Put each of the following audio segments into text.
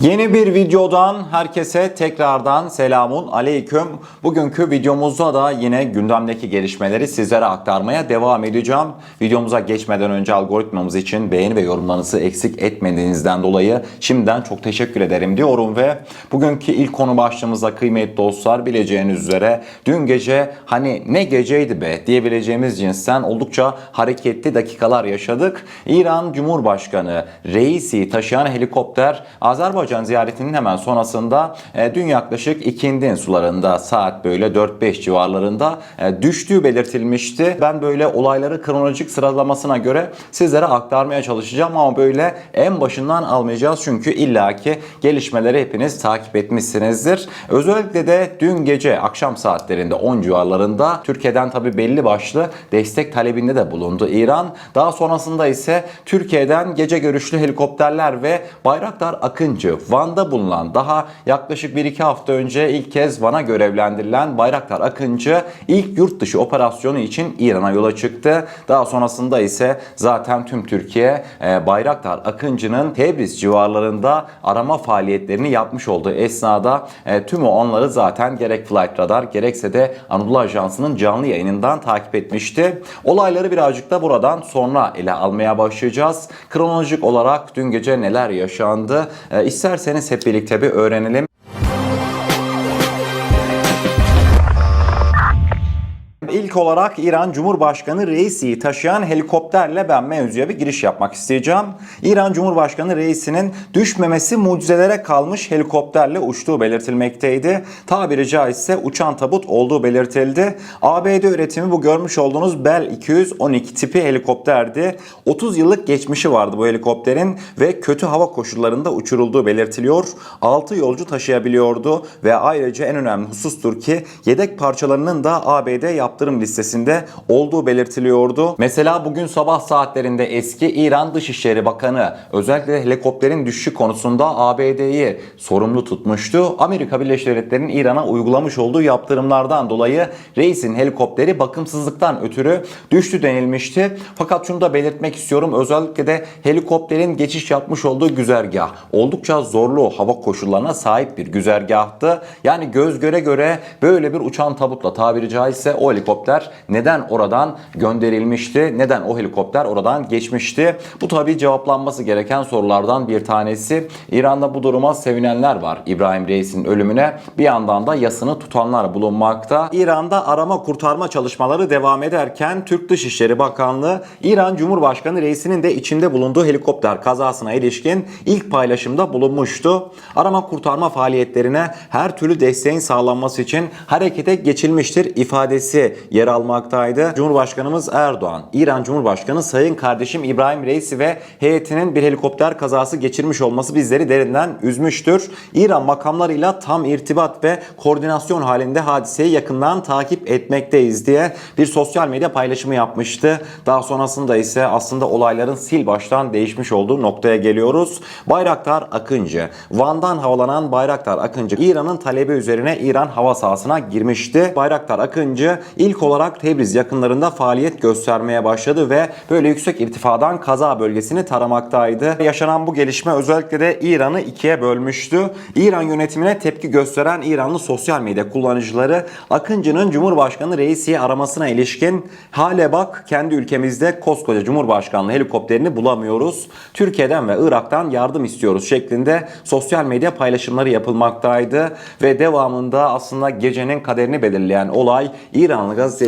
Yeni bir videodan herkese tekrardan selamun aleyküm. Bugünkü videomuzda da yine gündemdeki gelişmeleri sizlere aktarmaya devam edeceğim. Videomuza geçmeden önce algoritmamız için beğeni ve yorumlarınızı eksik etmediğinizden dolayı şimdiden çok teşekkür ederim diyorum ve bugünkü ilk konu başlığımızda kıymetli dostlar bileceğiniz üzere dün gece hani ne geceydi be diyebileceğimiz cinsten oldukça hareketli dakikalar yaşadık. İran Cumhurbaşkanı reisi taşıyan helikopter Azerbaycan ziyaretinin hemen sonrasında e, dün yaklaşık ikindin sularında saat böyle 4-5 civarlarında e, düştüğü belirtilmişti. Ben böyle olayları kronolojik sıralamasına göre sizlere aktarmaya çalışacağım ama böyle en başından almayacağız çünkü illaki gelişmeleri hepiniz takip etmişsinizdir. Özellikle de dün gece akşam saatlerinde 10 civarlarında Türkiye'den tabi belli başlı destek talebinde de bulundu İran. Daha sonrasında ise Türkiye'den gece görüşlü helikopterler ve Bayraktar Akıncı Van'da bulunan daha yaklaşık 1-2 hafta önce ilk kez Van'a görevlendirilen Bayraktar Akıncı ilk yurt dışı operasyonu için İran'a yola çıktı. Daha sonrasında ise zaten tüm Türkiye e, Bayraktar Akıncı'nın Tebriz civarlarında arama faaliyetlerini yapmış olduğu esnada e, tüm o onları zaten gerek Flight Radar gerekse de Anadolu Ajansı'nın canlı yayınından takip etmişti. Olayları birazcık da buradan sonra ele almaya başlayacağız. Kronolojik olarak dün gece neler yaşandı? E, isterseniz hep birlikte bir öğrenelim. İlk olarak İran Cumhurbaşkanı Reisi'yi taşıyan helikopterle ben mevzuya bir giriş yapmak isteyeceğim. İran Cumhurbaşkanı Reisi'nin düşmemesi mucizelere kalmış helikopterle uçtuğu belirtilmekteydi. Tabiri caizse uçan tabut olduğu belirtildi. ABD üretimi bu görmüş olduğunuz Bell 212 tipi helikopterdi. 30 yıllık geçmişi vardı bu helikopterin ve kötü hava koşullarında uçurulduğu belirtiliyor. 6 yolcu taşıyabiliyordu ve ayrıca en önemli husustur ki yedek parçalarının da ABD yaptırım listesinde olduğu belirtiliyordu. Mesela bugün sabah saatlerinde eski İran Dışişleri Bakanı özellikle helikopterin düşüşü konusunda ABD'yi sorumlu tutmuştu. Amerika Birleşik Devletleri'nin İran'a uygulamış olduğu yaptırımlardan dolayı reisin helikopteri bakımsızlıktan ötürü düştü denilmişti. Fakat şunu da belirtmek istiyorum. Özellikle de helikopterin geçiş yapmış olduğu güzergah oldukça zorlu hava koşullarına sahip bir güzergahtı. Yani göz göre göre böyle bir uçan tabutla tabiri caizse o helikopter neden oradan gönderilmişti? Neden o helikopter oradan geçmişti? Bu tabii cevaplanması gereken sorulardan bir tanesi. İran'da bu duruma sevinenler var. İbrahim Reis'in ölümüne bir yandan da yasını tutanlar bulunmakta. İran'da arama kurtarma çalışmaları devam ederken Türk Dışişleri Bakanlığı İran Cumhurbaşkanı Reis'inin de içinde bulunduğu helikopter kazasına ilişkin ilk paylaşımda bulunmuştu. Arama kurtarma faaliyetlerine her türlü desteğin sağlanması için harekete geçilmiştir ifadesi yer almaktaydı. Cumhurbaşkanımız Erdoğan, İran Cumhurbaşkanı Sayın kardeşim İbrahim Reisi ve heyetinin bir helikopter kazası geçirmiş olması bizleri derinden üzmüştür. İran makamlarıyla tam irtibat ve koordinasyon halinde hadiseyi yakından takip etmekteyiz diye bir sosyal medya paylaşımı yapmıştı. Daha sonrasında ise aslında olayların sil baştan değişmiş olduğu noktaya geliyoruz. Bayraktar Akıncı, Van'dan havalanan Bayraktar Akıncı İran'ın talebi üzerine İran hava sahasına girmişti. Bayraktar Akıncı ilk olarak Tebriz yakınlarında faaliyet göstermeye başladı ve böyle yüksek irtifadan kaza bölgesini taramaktaydı. Yaşanan bu gelişme özellikle de İran'ı ikiye bölmüştü. İran yönetimine tepki gösteren İranlı sosyal medya kullanıcıları Akıncı'nın Cumhurbaşkanı Reisi'yi aramasına ilişkin hale bak kendi ülkemizde koskoca Cumhurbaşkanlığı helikopterini bulamıyoruz. Türkiye'den ve Irak'tan yardım istiyoruz şeklinde sosyal medya paylaşımları yapılmaktaydı ve devamında aslında gecenin kaderini belirleyen olay İranlı gazeteci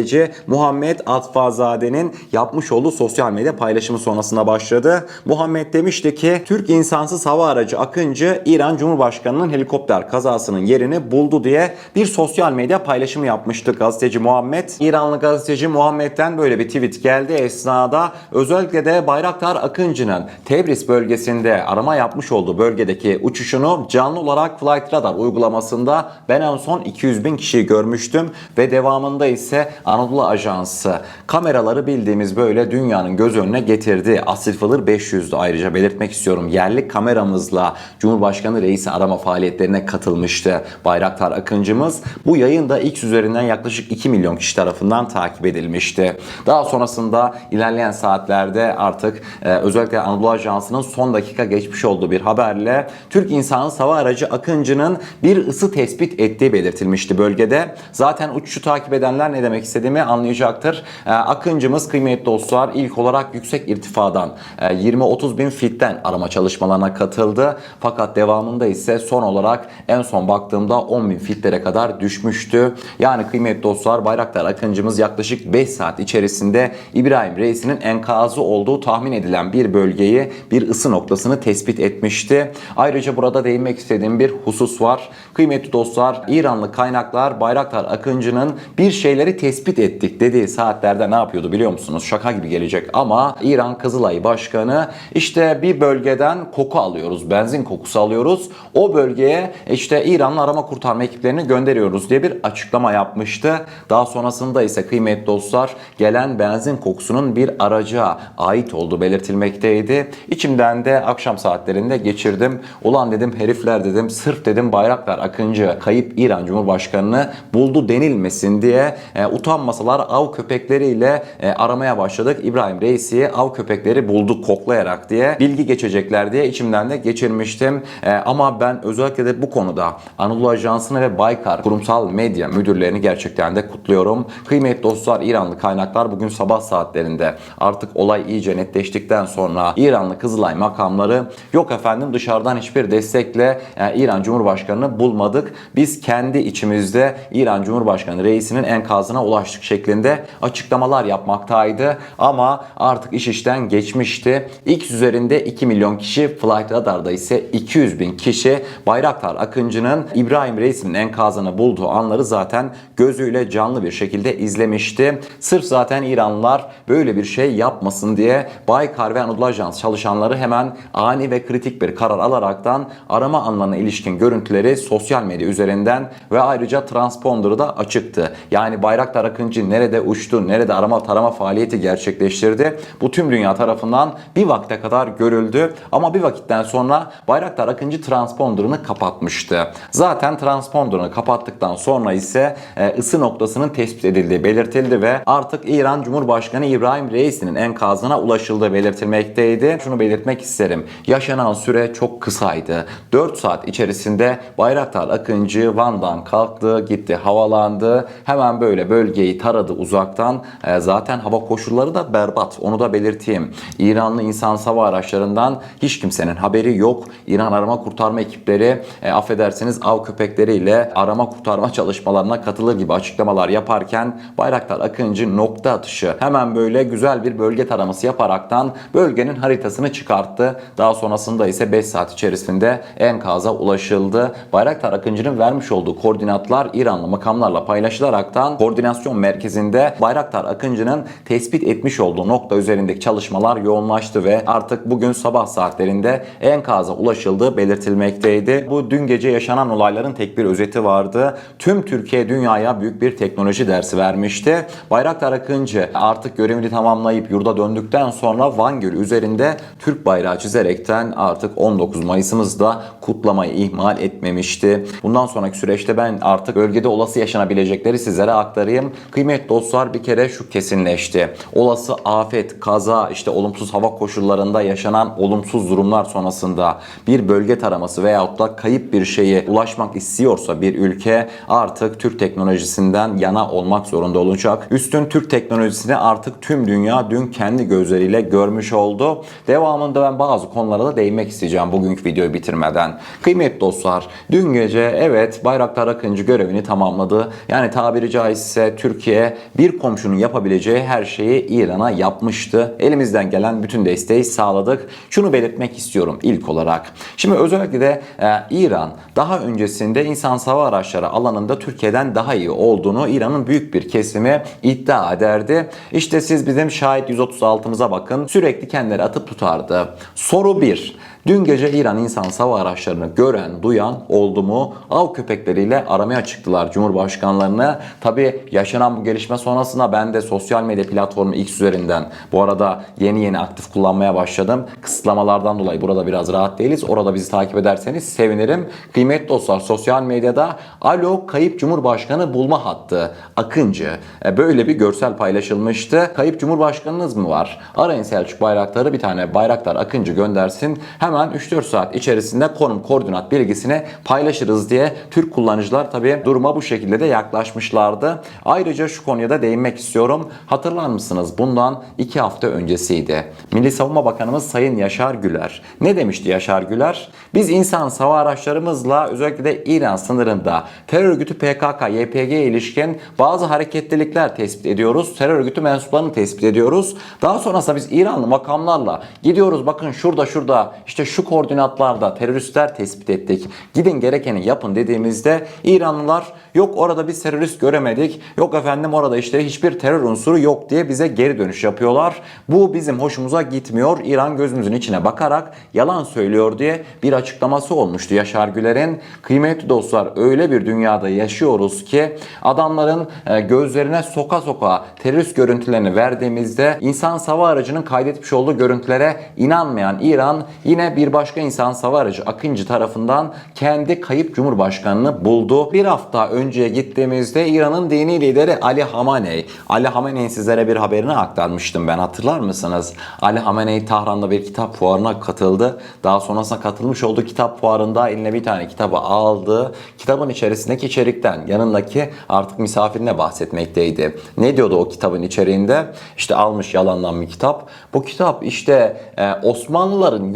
Muhammed Atfazade'nin yapmış olduğu sosyal medya paylaşımı sonrasında başladı. Muhammed demişti ki Türk insansız hava aracı Akıncı İran Cumhurbaşkanı'nın helikopter kazasının yerini buldu diye bir sosyal medya paylaşımı yapmıştı gazeteci Muhammed. İranlı gazeteci Muhammed'den böyle bir tweet geldi esnada özellikle de Bayraktar Akıncı'nın Tebriz bölgesinde arama yapmış olduğu bölgedeki uçuşunu canlı olarak Flight Radar uygulamasında ben en son 200 bin kişiyi görmüştüm ve devamında ise Anadolu Ajansı kameraları bildiğimiz böyle dünyanın göz önüne getirdi. Asil Fılır 500'dü ayrıca belirtmek istiyorum. Yerli kameramızla Cumhurbaşkanı reisi arama faaliyetlerine katılmıştı Bayraktar Akıncımız. Bu yayın da X üzerinden yaklaşık 2 milyon kişi tarafından takip edilmişti. Daha sonrasında ilerleyen saatlerde artık e, özellikle Anadolu Ajansı'nın son dakika geçmiş olduğu bir haberle Türk insanı hava aracı Akıncı'nın bir ısı tespit ettiği belirtilmişti bölgede. Zaten uçuşu takip edenler ne demek istediğimi anlayacaktır. E, Akıncımız kıymetli dostlar ilk olarak yüksek irtifadan e, 20-30 bin fitten arama çalışmalarına katıldı. Fakat devamında ise son olarak en son baktığımda 10 bin fitlere kadar düşmüştü. Yani kıymetli dostlar Bayraktar Akıncımız yaklaşık 5 saat içerisinde İbrahim Reis'inin enkazı olduğu tahmin edilen bir bölgeyi bir ısı noktasını tespit etmişti. Ayrıca burada değinmek istediğim bir husus var. Kıymetli dostlar İranlı kaynaklar Bayraktar Akıncı'nın bir şeyleri tespit ettik dediği saatlerde ne yapıyordu biliyor musunuz? Şaka gibi gelecek ama İran Kızılay Başkanı işte bir bölgeden koku alıyoruz, benzin kokusu alıyoruz. O bölgeye işte İran'ın arama kurtarma ekiplerini gönderiyoruz diye bir açıklama yapmıştı. Daha sonrasında ise kıymetli dostlar gelen benzin kokusunun bir araca ait olduğu belirtilmekteydi. İçimden de akşam saatlerinde geçirdim. Ulan dedim herifler dedim sırf dedim Bayraktar Akıncı kayıp İran Cumhurbaşkanı'nı buldu denilmesin diye e, utanmasalar av köpekleriyle e, aramaya başladık. İbrahim Reis'i av köpekleri buldu koklayarak diye bilgi geçecekler diye içimden de geçirmiştim. E, ama ben özellikle de bu konuda Anadolu Ajansı'nı ve Baykar kurumsal medya müdürlerini gerçekten de kutluyorum. Kıymetli dostlar İranlı kaynaklar bugün sabah saatlerinde artık olay iyice netleştikten sonra İranlı Kızılay makamları yok efendim dışarıdan hiçbir destekle e, İran Cumhurbaşkanı'nı bulmadık. Biz kendi içimizde İran Cumhurbaşkanı reisinin enkazına ulaştık şeklinde açıklamalar yapmaktaydı. Ama artık iş işten geçmişti. X üzerinde 2 milyon kişi, Flight Radar'da ise 200 bin kişi Bayraktar Akıncı'nın İbrahim Reis'in enkazını bulduğu anları zaten gözüyle canlı bir şekilde izlemişti. Sırf zaten İranlılar böyle bir şey yapmasın diye Baykar ve Anadolu Ajans çalışanları hemen ani ve kritik bir karar alaraktan arama anlarına ilişkin görüntüleri sosyal medya üzerinden ve ayrıca transponder'ı da açıktı. Yani Bayraktar Akıncı nerede uçtu, nerede arama tarama faaliyeti gerçekleştirdi. Bu tüm dünya tarafından bir vakte kadar görüldü. Ama bir vakitten sonra Bayraktar Akıncı transponder'ını kapatmıştı. Zaten transponder'ını kapattıktan sonra ise e, ısı noktasının tespit edildiği belirtildi ve artık İran Cumhurbaşkanı İbrahim Reis'inin enkazına ulaşıldığı belirtilmekteydi. Şunu belirtmek isterim. Yaşanan süre çok kısaydı. 4 saat içerisinde Bayraktar Akıncı Van'dan kalktı, gitti, havalandı. Hemen böyle bölgeyi taradı uzaktan. E, zaten hava koşulları da berbat. Onu da belirteyim. İranlı insan hava araçlarından hiç kimsenin haberi yok. İran arama kurtarma ekipleri e, affedersiniz av köpekleriyle arama kurtarma çalışmalarına katılır gibi açıklamalar yaparken Bayraktar Akıncı nokta atışı hemen böyle güzel bir bölge taraması yaparaktan bölgenin haritasını çıkarttı. Daha sonrasında ise 5 saat içerisinde enkaza ulaşıldı. Bayraktar Akıncı'nın vermiş olduğu koordinatlar İranlı makamlarla paylaşılaraktan koordinasyon merkezinde Bayraktar Akıncı'nın tespit etmiş olduğu nokta üzerindeki çalışmalar yoğunlaştı ve artık bugün sabah saatlerinde enkaza ulaşıldığı belirtilmekteydi. Bu dün gece yaşanan olayların tek bir özeti vardı. Tüm Türkiye dünyaya büyük bir teknoloji dersi vermişti. Bayraktar Akıncı artık görevini tamamlayıp yurda döndükten sonra Van Gölü üzerinde Türk bayrağı çizerekten artık 19 Mayıs'ımızda kutlamayı ihmal etmemişti. Bundan sonraki süreçte ben artık bölgede olası yaşanabilecekleri sizlere aktarayım. Kıymetli dostlar bir kere şu kesinleşti. Olası afet, kaza, işte olumsuz hava koşullarında yaşanan olumsuz durumlar sonrasında bir bölge taraması veyahut da kayıp bir şeye ulaşmak istiyorsa bir ülke artık Türk teknolojisinden yana olmak zorunda olacak. Üstün Türk teknolojisini artık tüm dünya dün kendi gözleriyle görmüş oldu. Devamında ben bazı konulara da değinmek isteyeceğim bugünkü videoyu bitirmeden. Kıymetli dostlar, dün gece evet Bayraktar Akıncı görevini tamamladı. Yani tabiri caizse Türkiye bir komşunun yapabileceği her şeyi İran'a yapmıştı. Elimizden gelen bütün desteği sağladık. Şunu belirtmek istiyorum ilk olarak. Şimdi özellikle de e, İran daha öncesinde insan hava araçları alanında Türkiye'den daha iyi olduğunu İran'ın büyük bir kesimi iddia ederdi. İşte siz bizim şahit 136'mıza bakın. Sürekli kendileri atıp tutardı. Soru 1. Dün gece İran insan hava araçlarını gören, duyan oldu mu? Av köpekleriyle aramaya çıktılar Cumhurbaşkanlarını. Tabi yaşanan bu gelişme sonrasında ben de sosyal medya platformu X üzerinden bu arada yeni yeni aktif kullanmaya başladım. Kısıtlamalardan dolayı burada biraz rahat değiliz. Orada bizi takip ederseniz sevinirim. Kıymetli dostlar sosyal medyada Alo Kayıp Cumhurbaşkanı bulma hattı Akıncı. E, Böyle bir görsel paylaşılmıştı. Kayıp Cumhurbaşkanınız mı var? Arayın Selçuk Bayraktar'ı bir tane Bayraktar Akıncı göndersin. Hemen 3-4 saat içerisinde konum koordinat bilgisini paylaşırız diye Türk kullanıcılar tabi duruma bu şekilde de yaklaşmışlardı. Ayrıca şu konuya da değinmek istiyorum. Hatırlar mısınız? Bundan 2 hafta öncesiydi. Milli Savunma Bakanımız Sayın Yaşar Güler. Ne demişti Yaşar Güler? Biz insan hava araçlarımızla özellikle de İran sınırında terör örgütü PKK, YPG'ye ilişkin bazı hareketlilikler tespit ediyoruz. Terör örgütü mensuplarını tespit ediyoruz. Daha sonrasında biz İranlı makamlarla gidiyoruz bakın şurada şurada işte şu koordinatlarda teröristler tespit ettik. Gidin gerekeni yapın dediğimizde İranlılar yok orada biz terörist göremedik. Yok efendim orada işte hiçbir terör unsuru yok diye bize geri dönüş yapıyorlar. Bu bizim hoşumuza gitmiyor. İran gözümüzün içine bakarak yalan söylüyor diye bir açıklaması olmuştu Yaşar Güler'in. Kıymetli dostlar öyle bir dünyada yaşıyoruz ki adamların e, gözlerine soka soka terörist görüntülerini verdiğimizde insan hava aracının kaydetmiş olduğu görüntülere inanmayan İran yine bir başka insan hava aracı Akıncı tarafından kendi kayıp cumhurbaşkanını buldu. Bir hafta önceye gittiğimizde İran'ın dini lideri Ali Hamenei. Ali Hamenei'nin sizlere bir haberini aktarmıştım ben hatırlar mısınız? Ali Hamenei Tahran'da bir kitap fuarına katıldı. Daha sonrasında katılmış olduğu kitap fuarında eline bir tane kitabı aldı. Kitabın içerisindeki içerikten yanındaki artık misafirine bahsetmekteydi. Ne diyordu o kitabın içeriğinde? İşte almış yalandan bir kitap. Bu kitap işte e, Osmanlıların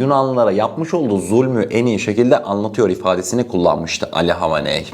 Yapmış olduğu zulmü en iyi şekilde anlatıyor ifadesini kullanmıştı Ali Hamenei.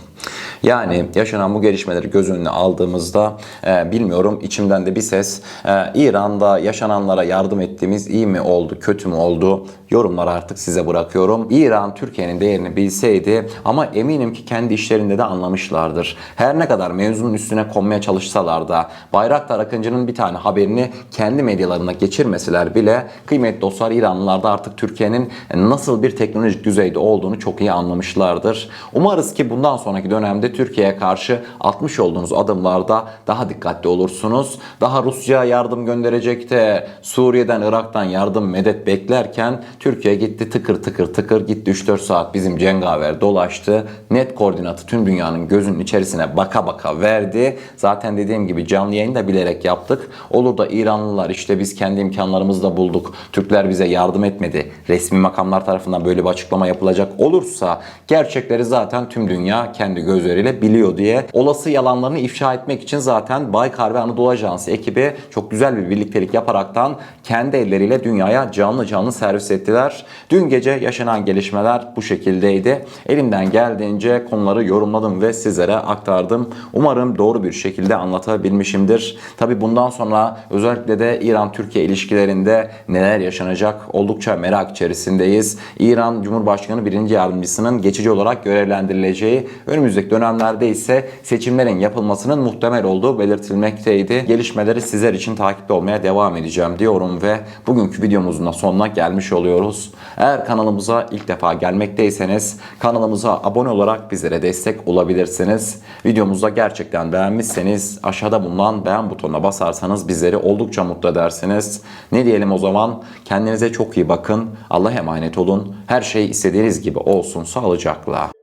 Yani yaşanan bu gelişmeleri göz önüne aldığımızda e, bilmiyorum içimden de bir ses e, İran'da yaşananlara yardım ettiğimiz iyi mi oldu kötü mü oldu yorumları artık size bırakıyorum. İran Türkiye'nin değerini bilseydi ama eminim ki kendi işlerinde de anlamışlardır. Her ne kadar mevzunun üstüne konmaya çalışsalar da Bayraktar Akıncı'nın bir tane haberini kendi medyalarına geçirmeseler bile kıymetli dostlar İranlılar da artık Türkiye'nin nasıl bir teknolojik düzeyde olduğunu çok iyi anlamışlardır. Umarız ki bundan sonraki dönemde Türkiye'ye karşı atmış olduğunuz adımlarda daha dikkatli olursunuz. Daha Rusya yardım gönderecek de Suriye'den, Irak'tan yardım medet beklerken Türkiye gitti tıkır tıkır tıkır gitti 3-4 saat bizim cengaver dolaştı. Net koordinatı tüm dünyanın gözünün içerisine baka baka verdi. Zaten dediğim gibi canlı yayını da bilerek yaptık. Olur da İranlılar işte biz kendi imkanlarımızla bulduk. Türkler bize yardım etmedi. Resmi makamlar tarafından böyle bir açıklama yapılacak olursa gerçekleri zaten tüm dünya kendi gözleriyle biliyor diye olası yalanlarını ifşa etmek için zaten Baykar ve Anadolu Ajansı ekibi çok güzel bir birliktelik yaparaktan kendi elleriyle dünyaya canlı canlı servis ettiler. Dün gece yaşanan gelişmeler bu şekildeydi. Elimden geldiğince konuları yorumladım ve sizlere aktardım. Umarım doğru bir şekilde anlatabilmişimdir. Tabi bundan sonra özellikle de İran-Türkiye ilişkilerinde neler yaşanacak oldukça merak içerisindeyiz. İran Cumhurbaşkanı birinci yardımcısının geçici olarak görevlendirileceği, önümüzdeki dönemlerde ise seçimlerin yapılmasının muhtemel olduğu belirtilmekteydi. Gelişmeleri sizler için takipte olmaya devam edeceğim diyorum ve bugünkü videomuzun da sonuna gelmiş oluyoruz. Eğer kanalımıza ilk defa gelmekteyseniz kanalımıza abone olarak bizlere destek olabilirsiniz. Videomuzu da gerçekten beğenmişseniz aşağıda bulunan beğen butonuna basarsanız bizleri oldukça mutlu edersiniz. Ne diyelim o zaman? Kendinize çok iyi bakın. Allah'a emanet olun. Her şey istediğiniz gibi olsun sağlıcakla.